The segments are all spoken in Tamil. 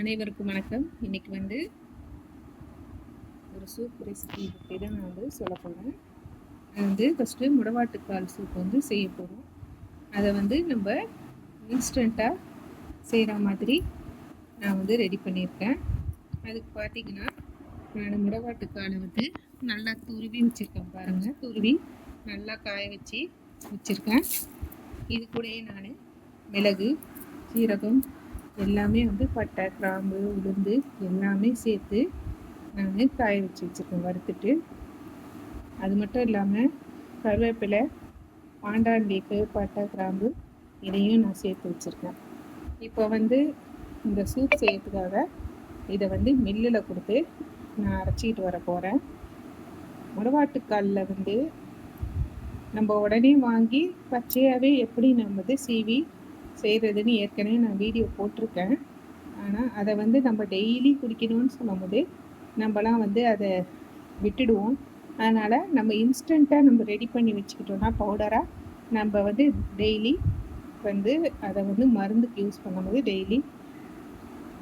அனைவருக்கும் வணக்கம். இன்னைக்கு வந்து ஒரு சூப் ரெசிபி பற்றி தான் நான் வந்து சொல்ல போகிறேன் அது வந்து ஃபஸ்ட்டு முடவாட்டுக்கால் சூப் வந்து செய்ய போகிறோம் அதை வந்து நம்ம இன்ஸ்டண்ட்டாக செய்கிற மாதிரி நான் வந்து ரெடி பண்ணியிருக்கேன். அதுக்கு பார்த்தீங்கன்னா நான் முடவாட்டுக்காலை வந்து நல்லா துருவி வச்சுருக்கேன் பாருங்கள் துருவி நல்லா காய வச்சு வச்சுருக்கேன். இது கூடயே நான் மிளகு சீரகம் எல்லாமே வந்து பட்டை கிராம்பு உளுந்து எல்லாமே சேர்த்து நான் காய வச்சு வச்சுருக்கேன் வறுத்துட்டு. அது மட்டும் இல்லாமல் கருவேப்பிலை பாண்டான் லீஃபு பட்டை கிராம்பு இதையும் நான் சேர்த்து வச்சுருக்கேன். இப்போ வந்து இந்த சூப் செய்யறதுக்காக இதை வந்து மில்லில் கொடுத்து நான் அரைச்சிக்கிட்டு வர போகிறேன் முடவாட்டுக்காலில் வந்து நம்ம உடனே வாங்கி பச்சையாகவே எப்படி நம்ம வந்து சீவி செய்கிறதுன்னு ஏற்கனவே நான் வீடியோ போட்டிருக்கேன். ஆனால் அதை வந்து நம்ம டெய்லி குடிக்கணும்னு சொல்லும்போது நம்மலாம் வந்து அதை விட்டுடுவோம். அதனால் நம்ம இன்ஸ்டண்ட்டாக நம்ம ரெடி பண்ணி வச்சுக்கிட்டோம்னா பவுடராக நம்ம வந்து டெய்லி வந்து அதை வந்து மருந்துக்கு யூஸ் பண்ணும்போது டெய்லி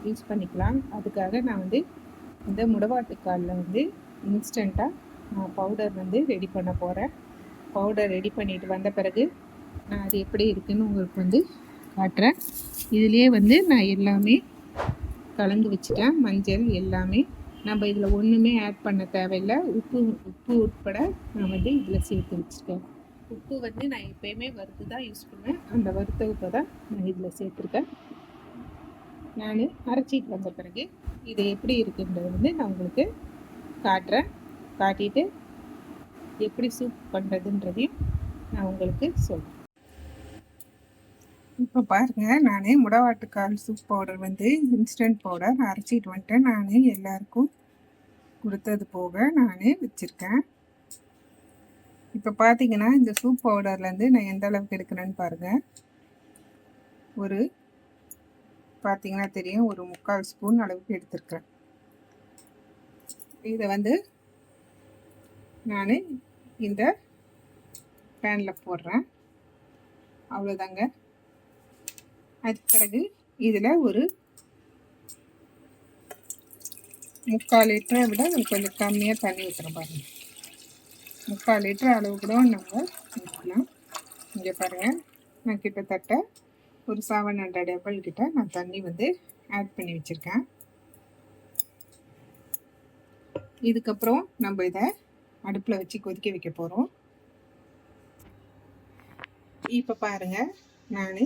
யூஸ் பண்ணிக்கலாம். அதுக்காக நான் வந்து இந்த முடவாட்டுக்காலில் வந்து இன்ஸ்டண்ட்டாக நான் பவுடர் வந்து ரெடி பண்ண போகிறேன் பவுடர் ரெடி பண்ணிட்டு வந்த பிறகு நான் அது எப்படி இருக்குதுன்னு உங்களுக்கு வந்து காட்டுறேன். இதுலேயே வந்து நான் எல்லாமே கலந்து வச்சுட்டேன். மஞ்சள் எல்லாமே. நம்ம இதில் ஒன்றுமே ஆட் பண்ண தேவையில்லை. உப்பு உப்பு உட்பட நான் வந்து இதில் சேர்த்து வச்சுருக்கேன் உப்பு வந்து நான் எப்போயுமே வறுத்து தான் யூஸ் பண்ணுவேன். அந்த வறுத்த உப்பை தான் நான் இதில் சேர்த்துருக்கேன். நான் அரைச்சிட்டு வந்த பிறகு இது எப்படி இருக்குன்றது வந்து நான் உங்களுக்கு காட்டுறேன். காட்டிட்டு எப்படி சூப் பண்ணுறதுன்றதையும் நான் உங்களுக்கு சொல்கிறேன் இப்போ பாருங்கள் நான் முடவாட்டுக்கால் சூப் பவுடர் வந்து இன்ஸ்டன்ட் பவுடர் அரைச்சிட்டு வந்துட்டேன். நான் எல்லாருக்கும் கொடுத்தது போக நான் வச்சுருக்கேன். இப்போ பார்த்தீங்கன்னா இந்த சூப் பவுடர்லேருந்து நான் எந்த அளவுக்கு எடுக்கிறேன்னு பாருங்கள் ஒரு பார்த்தீங்கன்னா தெரியும் ஒரு முக்கால் ஸ்பூன் அளவுக்கு எடுத்துருக்கிறேன். இதை வந்து நான் இந்த பேனில் போடுறேன். அவ்வளோதாங்க அதுக்கு பிறகு இதில் ஒரு முக்கால் லிட்டரை விட கொஞ்சம் கம்மியாக தண்ணி ஊற்றுற பாருங்கள் முக்கால் லிட்டர் அளவு கூட நம்ம ஊற்றலாம் இங்கே பாருங்கள் நான் கிட்டத்தட்ட ஒரு செவன் ஹண்ட்ரட் எபல் கிட்ட நான் தண்ணி வந்து ஆட் பண்ணி வச்சுருக்கேன். இதுக்கப்புறம் நம்ம இதை அடுப்பில் வச்சு கொதிக்க வைக்க போகிறோம் இப்போ பாருங்கள் நான்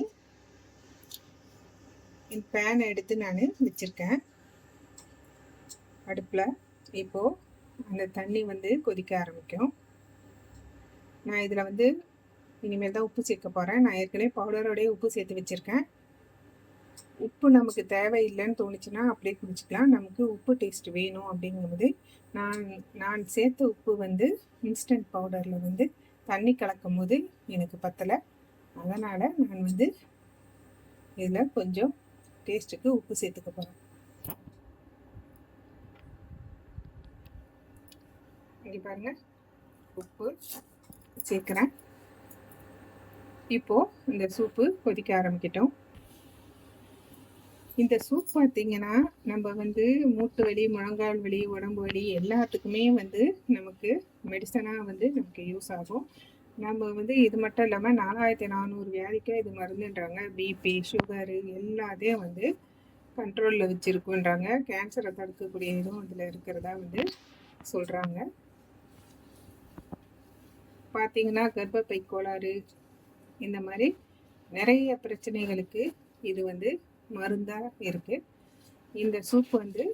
பேனை எடுத்து நான் வச்சுருக்கேன். அடுப்பில் இப்போது அந்த தண்ணி வந்து கொதிக்க ஆரம்பிக்கும். நான் இதில் வந்து இனிமேல் தான் உப்பு சேர்க்க போகிறேன் நான் ஏற்கனவே பவுடரோடய உப்பு சேர்த்து வச்சுருக்கேன். உப்பு நமக்கு தேவையில்லைன்னு தோணுச்சுன்னா அப்படியே குடிச்சிக்கலாம். நமக்கு உப்பு டேஸ்ட் வேணும் அப்படிங்கும்போது நான் நான் சேர்த்த உப்பு வந்து இன்ஸ்டன்ட் பவுடரில் வந்து தண்ணி கலக்கும் போது எனக்கு பத்தலை. அதனால் நான் வந்து இதில் கொஞ்சம் டேஸ்ட்டுக்கு உப்பு சேர்த்துக்க போகிறோம் இங்கே பாருங்கள் உப்பு சேர்க்குறேன். இப்போது இந்த சூப்பு கொதிக்க ஆரம்பிக்கட்டும். இந்த சூப் பார்த்தீங்கன்னா நம்ம வந்து மூட்டு வலி முழங்கால் வலி உடம்பு வலி எல்லாத்துக்குமே வந்து நமக்கு மெடிசனாக வந்து நமக்கு யூஸ் ஆகும். நம்ம வந்து இது மட்டும் இல்லாமல் நாலாயிரத்தி நானூறு வியாதிக்கே இது மருந்துன்றாங்க. பிபி சுகரு எல்லாத்தையும் வந்து கண்ட்ரோலில் வச்சுருக்குன்றாங்க. கேன்சரை தடுக்கக்கூடிய இதுவும் இதில் இருக்கிறதா வந்து சொல்கிறாங்க பார்த்தீங்கன்னா கர்ப்பப்பை கோளாறு இந்த மாதிரி நிறைய பிரச்சனைகளுக்கு இது வந்து மருந்தாக இருக்குது இந்த சூப் வந்து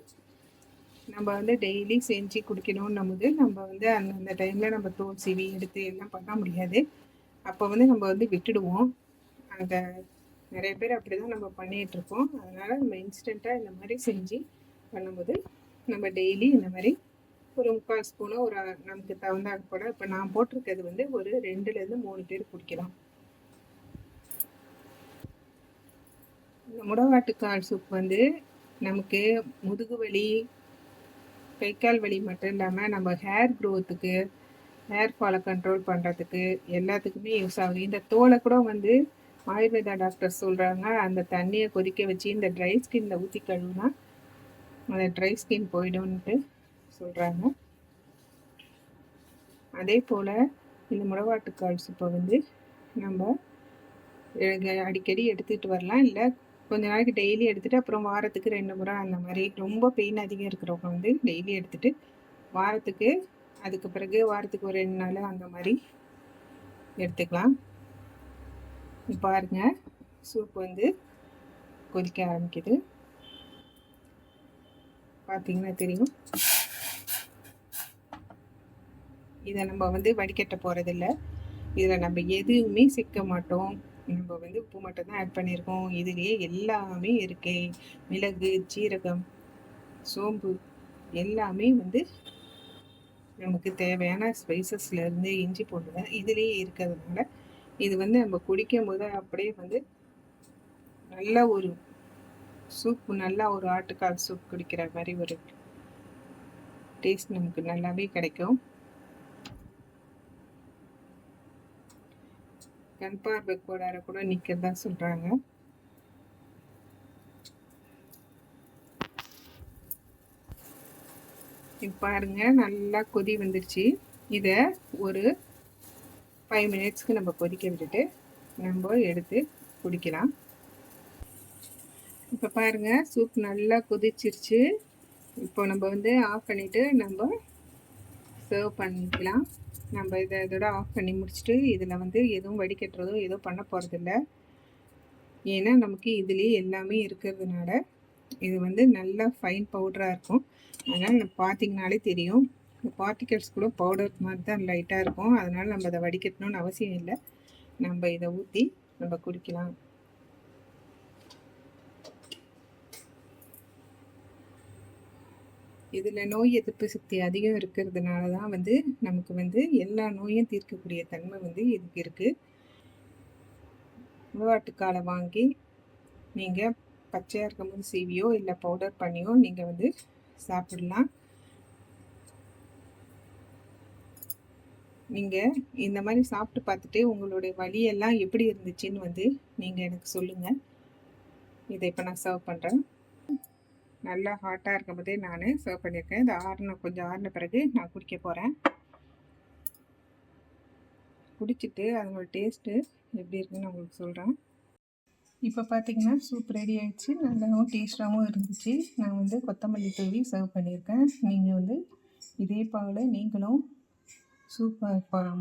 நம்ம வந்து டெய்லி செஞ்சு குடிக்கணும்னு போது நம்ம வந்து அந்தந்த டைமில் நம்ம தோல் சிவி எடுத்து எல்லாம் பண்ண முடியாது. அப்போ வந்து நம்ம வந்து விட்டுடுவோம். அந்த நிறைய பேர் அப்படி தான் நம்ம பண்ணிகிட்ருக்கோம் அதனால் நம்ம இன்ஸ்டண்ட்டாக இந்த மாதிரி செஞ்சு பண்ணும்போது நம்ம டெய்லி இந்த மாதிரி ஒரு முக்கால் ஸ்பூனோ ஒரு நமக்கு தகுந்தாக கூட இப்போ நான் போட்டிருக்கிறது வந்து ஒரு ரெண்டுலேருந்து மூணு பேர் குடிக்கலாம். இந்த முடவாட்டுக்கால் சூப் வந்து நமக்கு முதுகு வலி கை கால் வலி மட்டும் இல்லாமல் நம்ம ஹேர் க்ரோத்துக்கு ஹேர் ஃபாலை கண்ட்ரோல் பண்ணுறதுக்கு எல்லாத்துக்குமே யூஸ் ஆகுது. இந்த தோலை கூட வந்து ஆயுர்வேதா டாக்டர் சொல்கிறாங்க அந்த தண்ணியை கொதிக்க வச்சு இந்த ட்ரை ஸ்கின்ல ஊற்றி கழுவுனா அந்த ட்ரை ஸ்கின் போயிடும்ன்ட்டு சொல்கிறாங்க அதே போல் இந்த முடவாட்டுக்கால் சூப்பை வந்து நம்ம அடிக்கடி எடுத்துகிட்டு வரலாம். இல்லை கொஞ்ச நாளைக்கு டெய்லி எடுத்துகிட்டு அப்புறம் வாரத்துக்கு ரெண்டு முறை அந்த மாதிரி ரொம்ப பெயின் அதிகம் இருக்கிறவங்க வந்து டெய்லி எடுத்துகிட்டு வாரத்துக்கு அதுக்கு பிறகு வாரத்துக்கு ஒரு ரெண்டு நாள் அந்த மாதிரி எடுத்துக்கலாம். பாருங்க சூப் வந்து கொதிக்க ஆரம்பிக்குது. பார்த்தீங்கன்னா தெரியும். இதை நம்ம வந்து வடிகட்ட போகிறதில்ல இதில் நம்ம எதுவுமே சிக்க மாட்டோம். நம்ம வந்து உப்பு மட்டும் தான் ஆட் பண்ணியிருக்கோம். இதுலேயே எல்லாமே இருக்கு. மிளகு சீரகம் சோம்பு எல்லாமே வந்து நமக்கு தேவையான ஸ்பைசஸ்லேருந்து இஞ்சி போட்டு இதுலேயே இருக்கிறதுனால இது வந்து நம்ம குடிக்கும் போது அப்படியே வந்து நல்ல ஒரு சூப் நல்லா ஒரு ஆட்டுக்கால் சூப் குடிக்கிற மாதிரி ஒரு டேஸ்ட் நமக்கு நல்லாவே கிடைக்கும். கண் பார்வை கோளாறு கூட நிற்கிறதா சொல்கிறாங்க பாருங்க நல்லா கொதி வந்துருச்சு. இதை ஒரு ஃபைவ் மினிட்ஸ்க்கு நம்ம கொதிக்க விட்டுட்டு நம்ம எடுத்து குடிக்கலாம். இப்போ பாருங்கள் சூப் நல்லா கொதிச்சிருச்சு. இப்போ நம்ம வந்து ஆஃப் பண்ணிவிட்டு நம்ம சர்வ் பண்ணிக்கலாம். நம்ம இதை இதோட ஆஃப் பண்ணி முடிச்சுட்டு இதில் வந்து எதுவும் வடிகட்டுறதோ எதுவும் பண்ண போகிறதில்ல ஏன்னா நமக்கு இதுலேயே எல்லாமே இருக்கிறதுனால இது வந்து நல்லா ஃபைன் பவுடராக இருக்கும். அதனால் பார்த்திங்கனாலே பார்த்தீங்கனாலே தெரியும். பார்ட்டிகல்ஸ் கூட பவுடர் மாதிரி தான் லைட்டாக இருக்கும். அதனால் நம்ம அதை வடிகட்டணும்னு அவசியம் இல்லை. நம்ம இதை ஊற்றி நம்ம குடிக்கலாம். இதில் நோய் எதிர்ப்பு சக்தி அதிகம் இருக்கிறதுனால தான் வந்து நமக்கு வந்து எல்லா நோயும் தீர்க்கக்கூடிய தன்மை வந்து இதுக்கு இருக்குது முழுவாட்டுக்காலை வாங்கி நீங்கள் பச்சையாக இருக்கும்போது சீவியோ இல்லை பவுடர் பண்ணியோ நீங்கள் வந்து சாப்பிடலாம். நீங்கள் இந்த மாதிரி சாப்பிட்டு பார்த்துட்டு உங்களுடைய வழியெல்லாம் எப்படி இருந்துச்சுன்னு வந்து நீங்கள் எனக்கு சொல்லுங்கள் இதை இப்போ நான் சர்வ் பண்ணுறேன் நல்லா ஹாட்டாக இருக்கும் போதே நான். சர்வ் பண்ணியிருக்கேன். இந்த ஆறின கொஞ்சம் ஆறின பிறகு நான் குடிக்க போகிறேன் குடிச்சிட்டு அதனோட டேஸ்ட்டு எப்படி இருக்குன்னு உங்களுக்கு சொல்கிறேன் இப்போ பார்த்தீங்கன்னா சூப் ரெடி ஆகிடுச்சு நல்லாவும் டேஸ்ட்டாகவும் இருந்துச்சு. நான் வந்து கொத்தமல்லி தூவி சர்வ் பண்ணியிருக்கேன். நீங்கள் வந்து இதே பாவில் நீங்களும் சூப்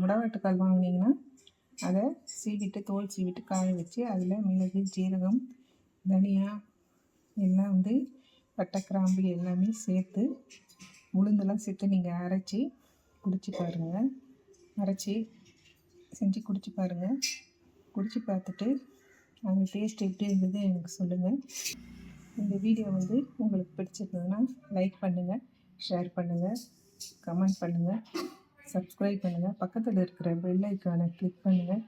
முடவாட்டுக்கால் வாங்கினீங்கன்னா அதை சீவிட்டு தோல் சீவிட்டு காய வச்சு அதில் மிளகு ஜீரகம் தனியா எல்லாம் வந்து பட்டை கிராம்பு எல்லாமே சேர்த்து உளுந்தெல்லாம் சேர்த்து நீங்கள் அரைச்சி குடிச்சு பாருங்கள் அரைச்சி செஞ்சு குடிச்சு பாருங்கள் குடிச்சு பார்த்துட்டு அந்த டேஸ்ட் எப்படி இருந்தது எனக்கு சொல்லுங்கள் இந்த வீடியோ வந்து உங்களுக்கு பிடிச்சிருந்ததுன்னா லைக் பண்ணுங்கள் ஷேர் பண்ணுங்கள் கமெண்ட் பண்ணுங்கள் சப்ஸ்கிரைப் பண்ணுங்கள் பக்கத்தில் இருக்கிற பெல் ஐக்கானை கிளிக் பண்ணுங்கள்